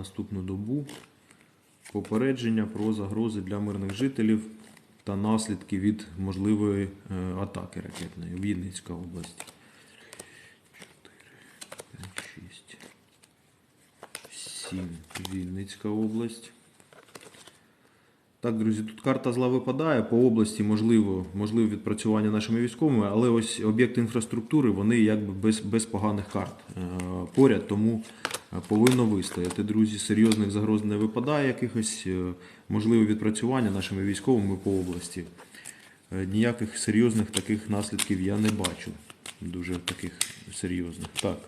наступну добу. Попередження про загрози для мирних жителів та наслідки від можливої е, атаки ракетної. Вінницька область. 4, 5, 6, 7. Вінницька область. Так, друзі, тут карта зла випадає. По області можливо, можливо відпрацювання нашими військовими, але ось об'єкти інфраструктури вони якби без, без поганих карт е, поряд, тому повинно вистояти. Друзі, серйозних загроз не випадає якихось е, можливе відпрацювання нашими військовими по області. Е, Ніяких серйозних таких наслідків я не бачу. Дуже таких серйозних. Так.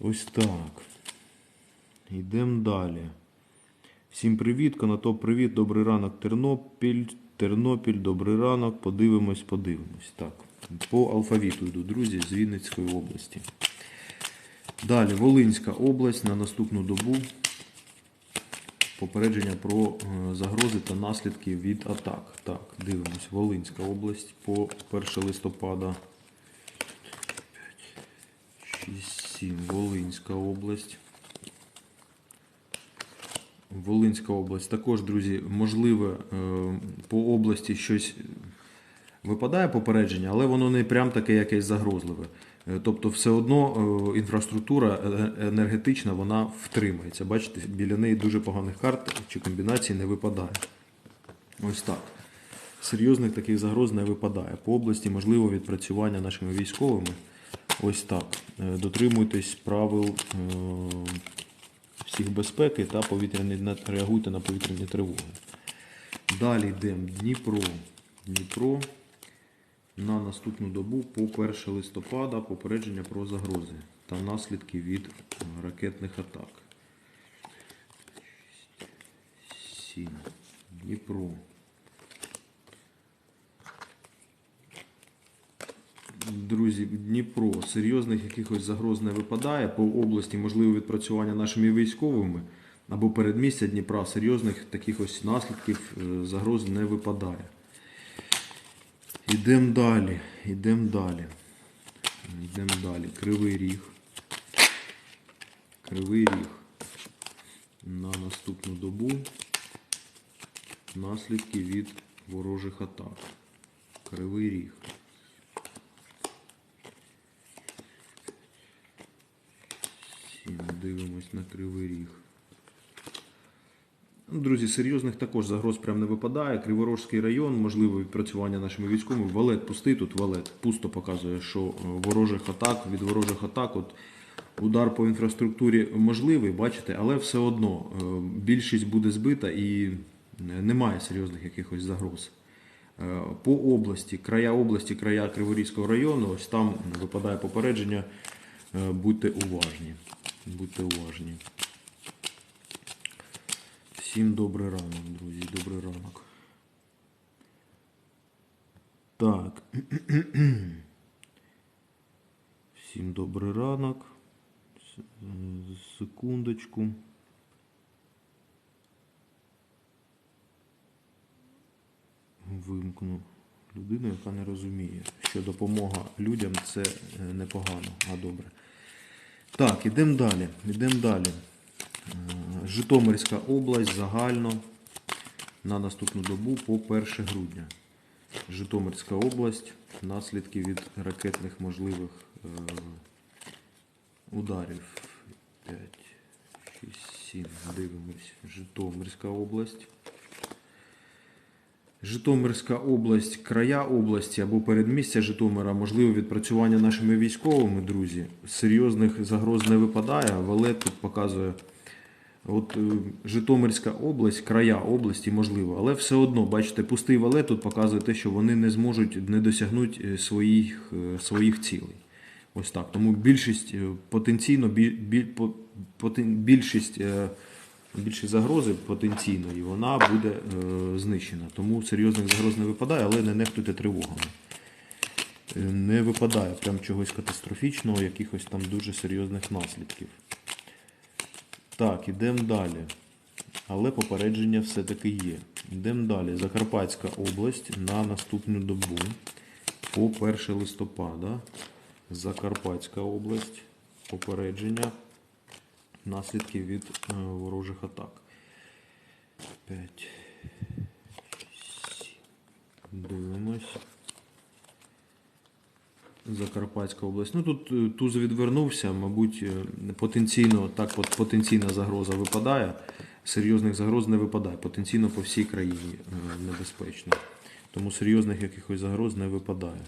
Ось так. Йдемо далі. Всім привіт, Конотоп, привіт, добрий ранок, Тернопіль, Тернопіль, добрий ранок. Подивимось, подивимось. Так, по алфавіту йду, друзі, з Вінницької області. Далі, Волинська область на наступну добу. Попередження про е, загрози та наслідки від атак. Так, дивимось. Волинська область по 1 листопада. 6, 7. Волинська область. Волинська область. Також, друзі, можливо, е, по області щось випадає попередження, але воно не прям таке якесь загрозливе. Е, Тобто, все одно е, інфраструктура е, енергетична вона втримається. Бачите, біля неї дуже поганих карт чи комбінацій не випадає. Ось так. Серйозних таких загроз не випадає. По області можливо відпрацювання нашими військовими. Ось так. Дотримуйтесь правил всіх безпеки та повітряні реагуйте на повітряні тривоги. Далі йдемо Дніпро. Дніпро на наступну добу по 1 листопада попередження про загрози та наслідки від е, ракетних атак. 7. Дніпро. Друзі, Дніпро, серйозних якихось загроз не випадає. По області можливо відпрацювання нашими військовими або передмістя Дніпра, серйозних таких ось наслідків е, загроз не випадає. Йдемо далі, йдемо далі. Йдемо далі. Кривий ріг. Кривий ріг. На наступну добу наслідки від ворожих атак. Кривий ріг. Дивимось на кривий ріг. Ну, Друзі, серйозних також загроз прям не випадає. Криворожський район, можливе відпрацювання нашими військовими. Валет пустий тут, валет пусто показує, що е, ворожих атак, від ворожих атак, от удар по інфраструктурі можливий, бачите, але все одно е, більшість буде збита і е, немає серйозних якихось загроз. По області, края області, края Криворізького району, ось там випадає попередження. Будьте уважні. Будьте уважні. Всім добрий ранок, друзі, добрий ранок. Так. Всім добрий ранок. Секундочку. Вимкну людину, яка не розуміє, що допомога людям це е, непогано, а добре. Так, ідемо далі. Ідемо далі. Житомирська область загально на наступну добу по 1 грудня. Житомирська область. Наслідки від ракетних можливих е, ударів. 5, 6, 7. Дивимось. Житомирська область. Житомирська область, края області або передмістя Житомира, можливо відпрацювання нашими військовими, друзі. Серйозних загроз не випадає. Валет тут показує. От е, Житомирська область, края області, можливо, але все одно, бачите, пустий валет тут показує те, що вони не зможуть, не досягнуть е, своїх, е, своїх цілей. Ось так. Тому більшість потенційно бі- бі- потен- більшість, більшість загрози потенційної вона буде знищена. Тому серйозних загроз не випадає, але не нехтуйте тривогами. Не випадає прям чогось катастрофічного, якихось там дуже серйозних наслідків. Так, ідемо далі. Але попередження все-таки є. Йдемо далі. Закарпатська область на наступну добу по 1 листопада. Закарпатська область. Попередження наслідки від е, ворожих атак. 5. 7. Дивимось. Закарпатська область. Ну тут е, туз відвернувся, мабуть, е, потенційно, так от потенційна загроза випадає. Серйозних загроз не випадає. Потенційно по всій країні е, небезпечно. Тому серйозних якихось загроз не випадає.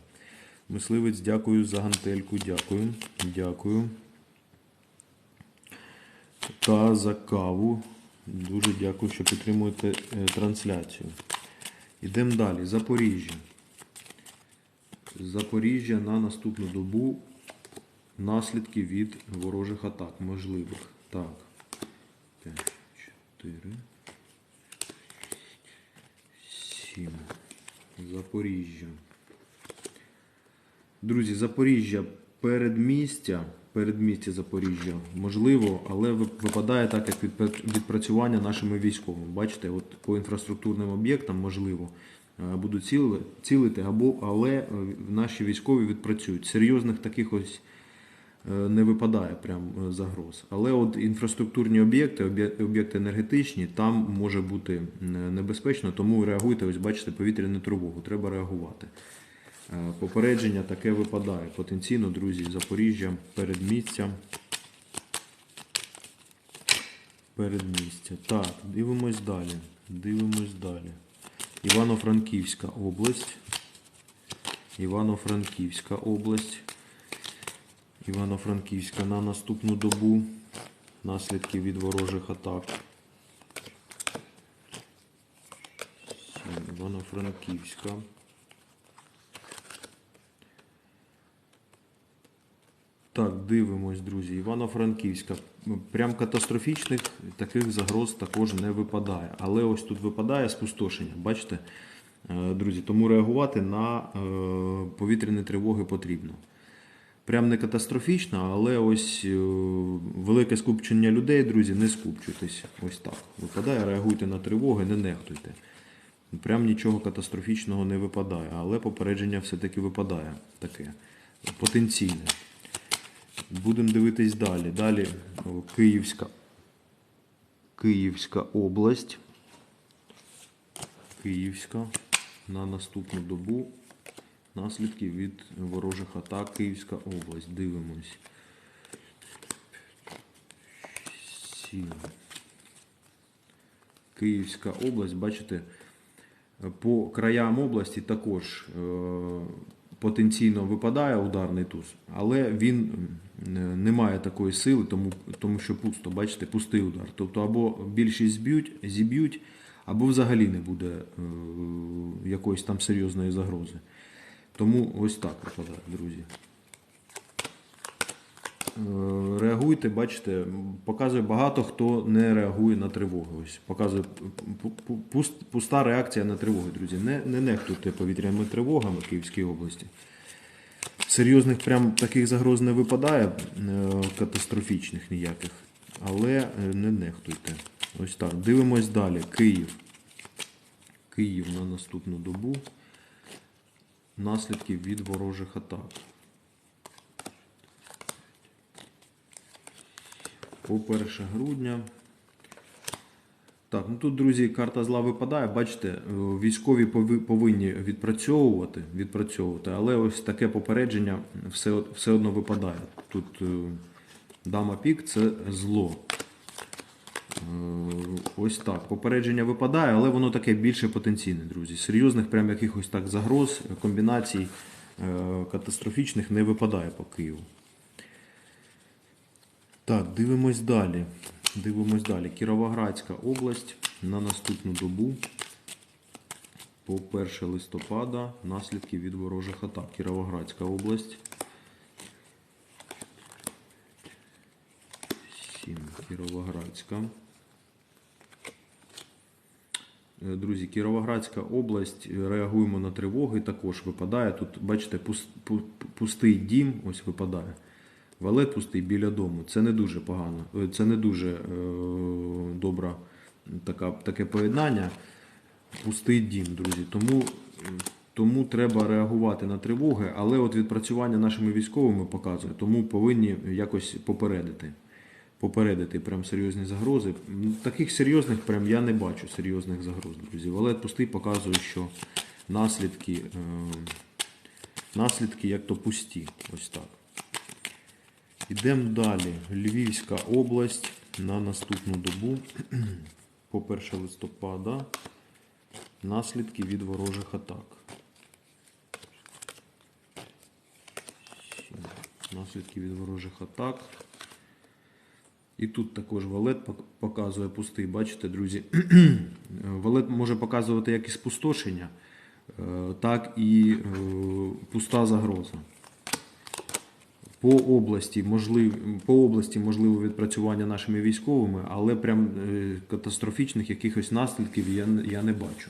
Мисливець, дякую за гантельку. Дякую. Дякую. Та за каву. Дуже дякую, що підтримуєте трансляцію. Йдемо далі. Запоріжжя. Запоріжжя на наступну добу наслідки від ворожих атак можливих. Так. 5, 4, 7. Запоріжжя. Друзі, Запоріжжя передмістя, передмістя Запоріжжя можливо, але випадає так, як відпра- відпрацювання нашими військовими. Бачите, от по інфраструктурним об'єктам можливо е, ціли, цілити, або, але е, наші військові відпрацюють. Серйозних таких ось е, не випадає прям загроз. Але от інфраструктурні об'єкти, об'єкти енергетичні, там може бути небезпечно, тому реагуйте, ось бачите, повітряну тривогу, треба реагувати. Попередження таке випадає. Потенційно, друзі, Запоріжжя, передмістя. Передмістя. Так, дивимось далі. Дивимось далі. Івано-Франківська область. Івано-Франківська область. Івано-Франківська на наступну добу. Наслідки від ворожих атак. Івано-Франківська. Так, дивимось, друзі. Івано-Франківська. Прям катастрофічних таких загроз також не випадає. Але ось тут випадає спустошення. Бачите, Е, друзі, тому реагувати на е, повітряні тривоги потрібно. Прям не катастрофічно, але ось е, велике скупчення людей, друзі, не скупчуйтесь. Ось так. Випадає, реагуйте на тривоги, не нехтуйте. Прям нічого катастрофічного не випадає, але попередження все-таки випадає таке. Потенційне. Будемо дивитись далі. Далі Київська. Київська область. Київська на наступну добу. Наслідки від ворожих атак. Київська область. Дивимось. Сім. Київська область, бачите, по краям області також е, потенційно випадає ударний туз, але він не має такої сили, тому, тому що пусто, бачите, пустий удар. Тобто або більшість зб'ють, зіб'ють, або взагалі не буде е, якоїсь там серйозної загрози. Тому ось так випадає, друзі. Е, Реагуйте, бачите, показує багато хто не реагує на тривоги. Ось показує пу- пу- пуст- пуста реакція на тривоги, друзі. Не, не нехтуйте повітряними тривогами в Київській області. Серйозних прям таких загроз не випадає, е, катастрофічних ніяких, але е, не нехтуйте. Ось так. Дивимось далі. Київ. Київ на наступну добу. Наслідки від ворожих атак. По 1 грудня. Так, ну тут, друзі, карта зла випадає. Бачите, е, військові повинні відпрацьовувати, відпрацьовувати, але ось таке попередження все, все одно випадає. Тут е, дама пік це зло. Е, Ось так. Попередження випадає, але воно таке більше потенційне, друзі. Серйозних прям якихось так загроз, комбінацій катастрофічних не випадає по Києву. Так, дивимось далі. Дивимось далі. Кіровоградська область на наступну добу. По 1 листопада наслідки від ворожих атак. Кіровоградська область. 7. Кіровоградська. Е, Друзі, Кіровоградська область, е, реагуємо на тривоги, також випадає. Тут, бачите, пустий дім, ось випадає. Валет пустий біля дому. Це не дуже погано. Е, Це не дуже е, добра така, таке поєднання. Пустий дім, друзі. Тому, тому треба реагувати на тривоги, але от відпрацювання нашими військовими показує, тому повинні якось попередити. попередити прям серйозні загрози. Таких серйозних прям я не бачу серйозних загроз, друзі. Валет пустий показує, що наслідки, е, наслідки як то пусті. Ось так. Ідемо далі. Львівська область на наступну добу по 1 листопада. Наслідки від ворожих атак. Наслідки від ворожих атак. І тут також валет показує пустий. Бачите, друзі, валет може показувати як і спустошення, е, так і е, пуста загроза. По області, можлив, по області можливо відпрацювання нашими військовими, але прям е, катастрофічних якихось наслідків я, я не бачу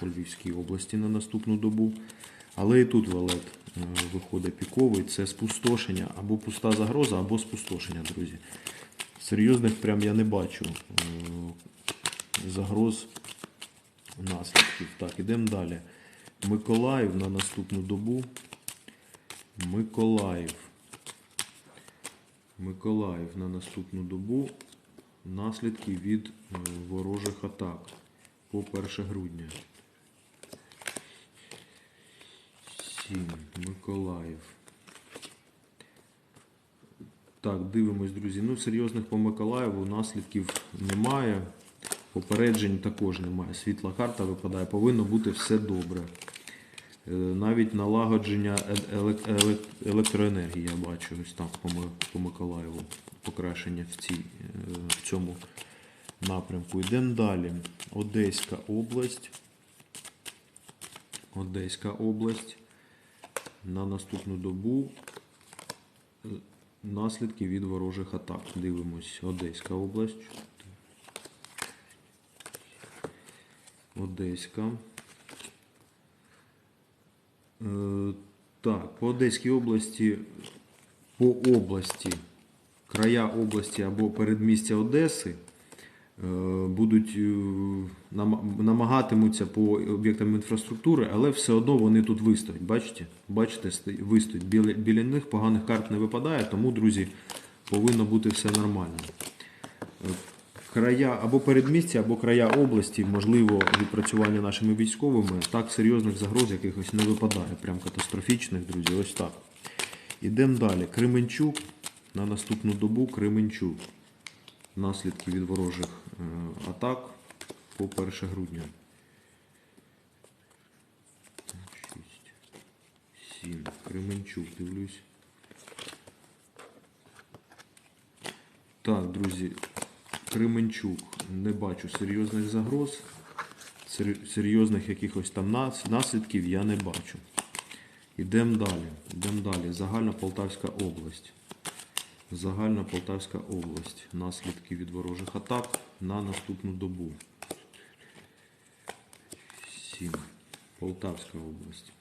по Львівській області на наступну добу. Але і тут валет е, виходить піковий. Це спустошення або пуста загроза, або спустошення, друзі. Серйозних прям я не бачу е, загроз наслідків. Так, ідемо далі. Миколаїв на наступну добу. Миколаїв. Миколаїв на наступну добу. Наслідки від е, ворожих атак по 1 грудня. 7. Миколаїв. Так, дивимось, друзі. Ну, серйозних по Миколаєву наслідків немає. Попереджень також немає. Світла карта випадає. Повинно бути все добре. Е, Навіть налагодження елек- елек- електроенергії я бачу ось там по, Миколаєву. Покращення в, цій, е, в цьому напрямку. Йдемо далі. Одеська область. Одеська область. На наступну добу е, наслідки від ворожих атак. Дивимось. Одеська область. Одеська. Е, Так, по Одеській області, по області, края області або передмістя Одеси е, будуть е, намагатимуться по об'єктам інфраструктури, але все одно вони тут вистоять. Бачите? Бачите, сто- вистоять. Біля, біля них поганих карт не випадає, тому, друзі, повинно бути все нормально. Края або передмістя, або края області, можливо, відпрацювання нашими військовими. Так серйозних загроз якихось не випадає, прям катастрофічних, друзі. Ось так. Ідемо далі. Кременчук на наступну добу Кременчук. Наслідки від ворожих е, атак по 1 грудня. 6, 7. Кременчук, дивлюсь. Так, друзі, Кременчук. Не бачу серйозних загроз. Серйозних якихось там наслідків я не бачу. Ідемо далі. Ідемо далі. Загальна Полтавська область. Загальна Полтавська область. Наслідки від ворожих атак на наступну добу. 7. Полтавська область.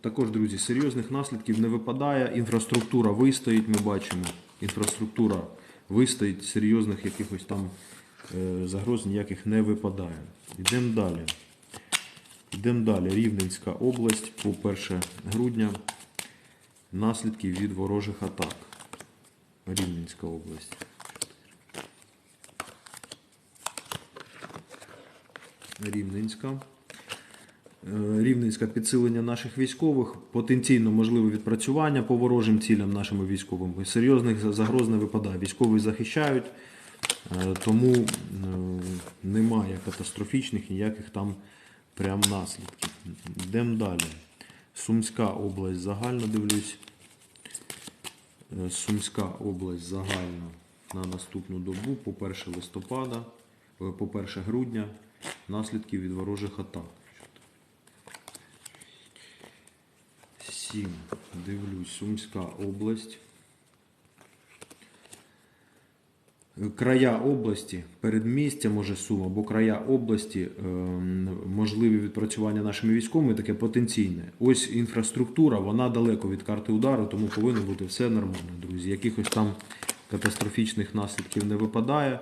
Також, друзі, серйозних наслідків не випадає. Інфраструктура вистоїть, ми бачимо. Інфраструктура вистоїть, серйозних якихось там е, загроз ніяких не випадає. Йдемо далі. Йдемо далі. Рівненська область по 1 грудня. Наслідки від ворожих атак. Рівненська область. Рівненська. Е, Рівненське підсилення наших військових, потенційно можливе відпрацювання по ворожим цілям нашими військовими. Серйозних загроз не випадає. Військові захищають, е, тому е, немає катастрофічних ніяких там прям наслідків. Йдемо далі. Сумська область загально дивлюсь. Сумська область загально на наступну добу по 1 листопада, по 1 грудня, наслідки від ворожих атак. 7. Дивлюсь, Сумська область. Края області, передмістя, може Сум, або края області, ем, можливі відпрацювання нашими військовими, таке потенційне. Ось інфраструктура, вона далеко від карти удару, тому повинно бути все нормально, друзі. Якихось там катастрофічних наслідків не випадає.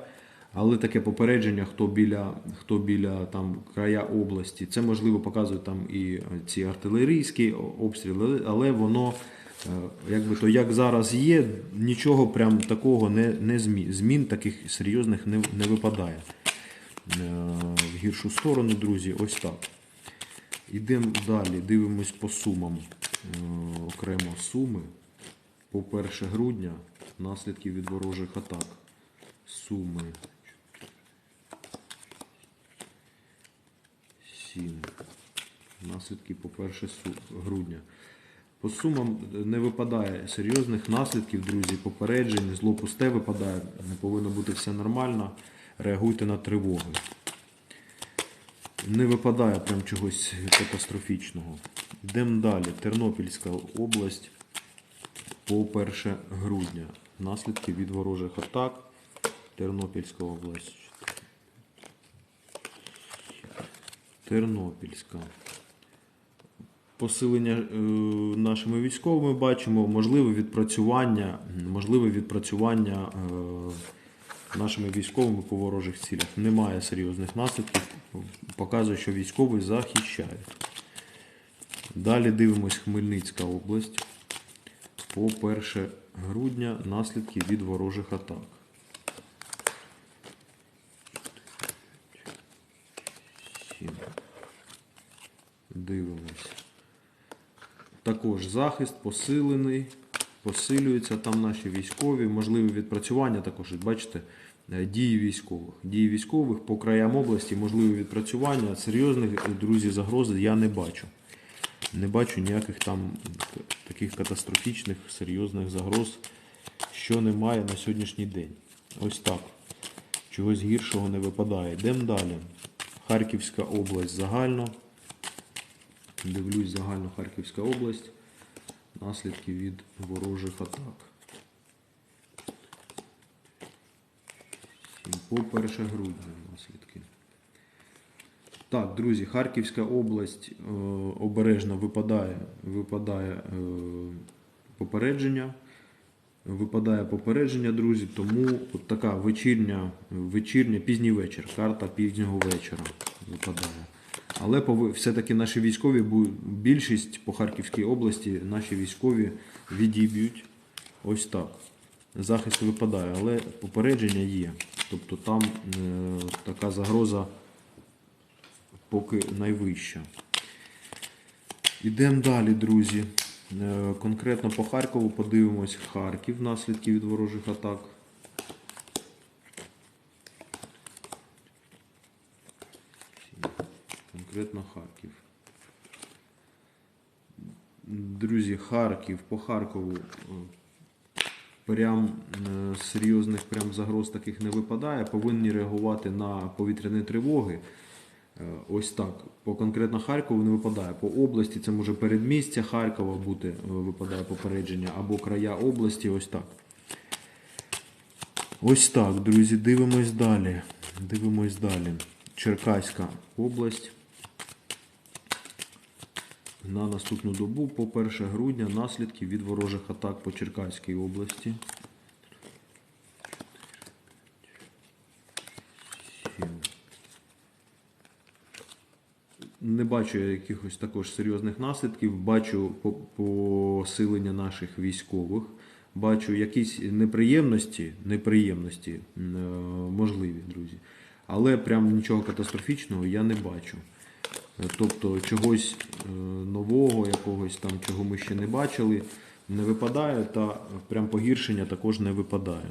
Але таке попередження, хто біля, хто біля там, края області, це можливо показують там і е, ці артилерійські обстріли, але воно Е, Якби то як зараз є, нічого прям такого не, не змін. Змін таких серйозних не, не випадає. Е, В гіршу сторону, друзі, ось так. Ідемо далі, дивимось по сумам. Окремо суми. По 1 грудня наслідки від ворожих атак. Суми 7. Наслідки по 1 грудня. По сумам не випадає серйозних наслідків, друзі, попереджень, зло пусте випадає, не повинно бути все нормально. Реагуйте на тривоги. Не випадає прям чогось катастрофічного. Йдемо далі. Тернопільська область по 1 грудня. Наслідки від ворожих атак. Тернопільська область. Тернопільська. Посилення е, нашими військовими бачимо, можливе відпрацювання, можливе відпрацювання е, нашими військовими по ворожих цілях. Немає серйозних наслідків. Показує, що військові захищають. Далі дивимось Хмельницька область. По 1 грудня наслідки від ворожих атак. Сім. Дивимось. Також захист посилений, посилюються там наші військові, можливі відпрацювання також, бачите, е, дії військових. Дії військових по краям області, можливі відпрацювання. Серйозних, е, друзі, загрози я не бачу. Не бачу ніяких там таких катастрофічних, серйозних загроз, що немає на сьогоднішній день. Ось так. Чогось гіршого не випадає. Йдемо далі. Харківська область загально. Дивлюсь загально Харківська область. Наслідки від ворожих атак. По 1 грудня наслідки. Так, друзі, Харківська область е, обережно випадає, випадає е, попередження. Випадає попередження, друзі, тому от така вечірня, вечірня, пізній вечір, карта пізнього вечора випадає. Але все-таки наші військові, більшість по Харківській області, наші військові відіб'ють ось так. Захист випадає, але попередження є. Тобто там е, така загроза поки найвища. Ідемо далі, друзі. Е, Конкретно по Харкову подивимось Харків, наслідки від ворожих атак. Конкретно Харків. Друзі, Харків, по Харкову е, прям е, серйозних прям загроз таких не випадає. Повинні реагувати на повітряні тривоги. Е, Ось так. По конкретно Харкову не випадає. По області це може передмістя Харкова бути, випадає попередження, або края області, ось так. Ось так, друзі, дивимось далі. Дивимось далі. Черкаська область. На наступну добу по 1 грудня наслідки від ворожих атак по Черкаській області. Не бачу я якихось також серйозних наслідків. Бачу посилення наших військових. Бачу якісь неприємності, неприємності е, можливі, друзі. Але прям нічого катастрофічного я не бачу. Е, Тобто чогось е, нового, якогось там, чого ми ще не бачили, не випадає, та прям погіршення також не випадає.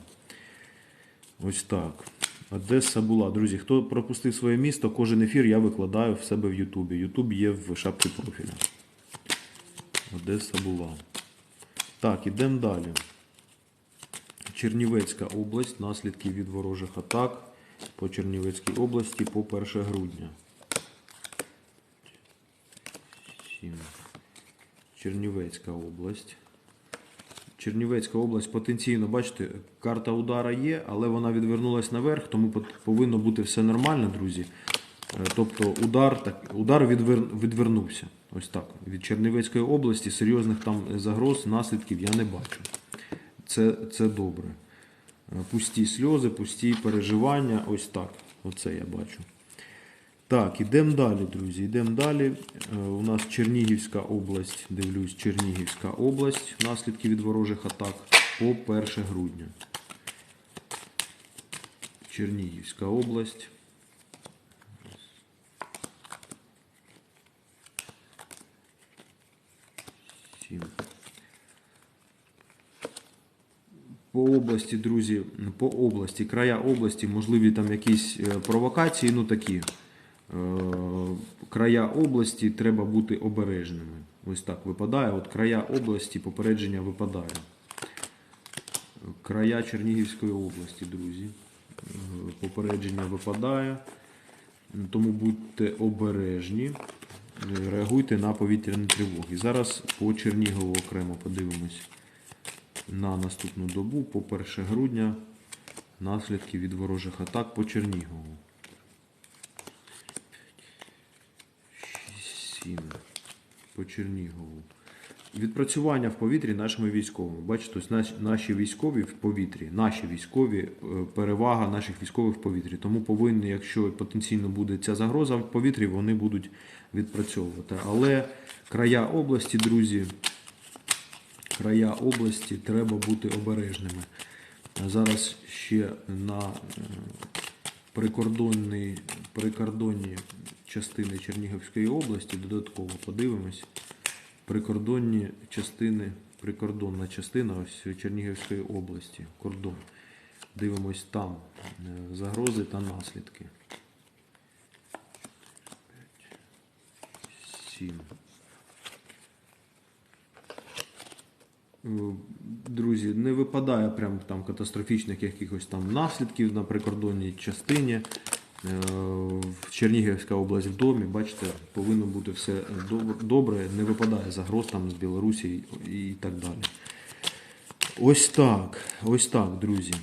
Ось так. Одеса була. Друзі, хто пропустив своє місто, кожен ефір я викладаю в себе в Ютубі. Ютуб є в шапці профіля. Одеса була. Так, ідемо далі. Чернівецька область, наслідки від ворожих атак по Чернівецькій області по 1 грудня. Сім. Чернівецька область. Чернівецька область потенційно, бачите, карта удара є, але вона відвернулась наверх, тому повинно бути все нормально, друзі. Е, Тобто удар, так, удар відвер, відвернувся. Ось так. Від Чернівецької області серйозних там загроз, наслідків я не бачу. Це, це добре. Е, Пусті сльози, пусті переживання, ось так. Оце я бачу. Так, ідемо далі, друзі. Йдемо далі. Е, У нас Чернігівська область, дивлюсь, Чернігівська область, наслідки від ворожих атак по 1 грудня. Чернігівська область. По області, друзі, по області, края області, можливі там якісь е, провокації, ну такі. Е, Края області треба бути обережними. Ось так випадає. От края області попередження випадає. Края Чернігівської області, друзі. Е, Попередження випадає. Тому будьте обережні. Реагуйте на повітряні тривоги. Зараз по Чернігову окремо подивимось на наступну добу, по 1 грудня, наслідки від ворожих атак по Чернігову. 7. По Чернігову. Відпрацювання в повітрі нашими військовими. Бачите, ось наші, наші військові в повітрі, наші військові, е, перевага наших військових в повітрі. Тому повинні, якщо потенційно буде ця загроза в повітрі, вони будуть відпрацьовувати. Але края області, друзі, края області треба бути обережними. Зараз ще на е, прикордонні, прикордонні частини Чернігівської області додатково подивимось. Прикордонні частини, прикордонна частина ось Чернігівської області, кордон. Дивимось там е, загрози та наслідки. 7. Друзі, не випадає прям там катастрофічних якихось там наслідків на прикордонній частині. Е, В Чернігівська область в домі, бачите, повинно бути все добре, не випадає загроз там з Білорусі і так далі. Ось так, ось так, друзі.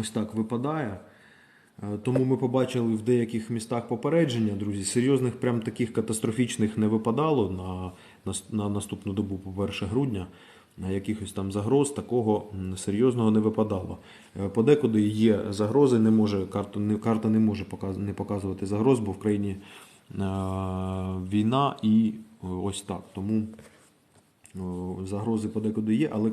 Ось так випадає. Е, Тому ми побачили в деяких містах попередження, друзі. Серйозних, прям таких катастрофічних не випадало на, на, на наступну добу, по 1 грудня. Якихось там загроз такого серйозного не випадало. Е, Подекуди є загрози, не може, карта, не, карта не може не показувати загроз, бо в країні е, війна і е, ось так. Тому загрози подекуди є, але